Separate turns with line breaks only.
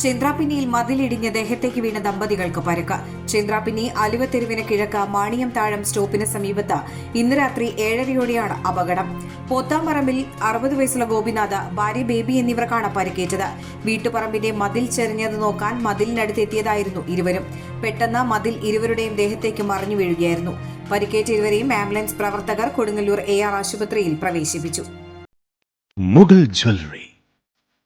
ചന്ദ്രാപിന്നിയിൽ മതിലിടിഞ്ഞ് ദേഹത്തേക്ക് വീണ ദമ്പതികൾക്ക് പരുക്ക്. ചന്ദ്രാപിന്നി അലുവത്തെരുവിന് കിഴക്ക് മാണിയം താഴം സ്റ്റോപ്പിന് സമീപത്ത് ഇന്ന് രാത്രി ഏഴരയോടെയാണ് അപകടം. പോത്താമ്പറമ്പിൽ അറുപത് വയസ്സുള്ള ഗോപിനാഥ് ഭാര്യ ബേബി എന്നിവർക്കാണ് പരിക്കേറ്റത്. വീട്ടുപറമ്പിന്റെ മതിൽ ചെറിഞ്ഞത് നോക്കാൻ മതിലിനടുത്ത് എത്തിയതായിരുന്നു ഇരുവരും. പെട്ടെന്ന് മതിൽ ഇരുവരുടെയും ദേഹത്തേക്ക് മറിഞ്ഞു വീഴുകയായിരുന്നു. പരിക്കേറ്റ ഇരുവരെയും ആംബുലൻസ് പ്രവർത്തകർ കൊടുങ്ങല്ലൂർ എ ആർ ആശുപത്രിയിൽ പ്രവേശിപ്പിച്ചു.
മുഗൾ ജ്വല്ലറി.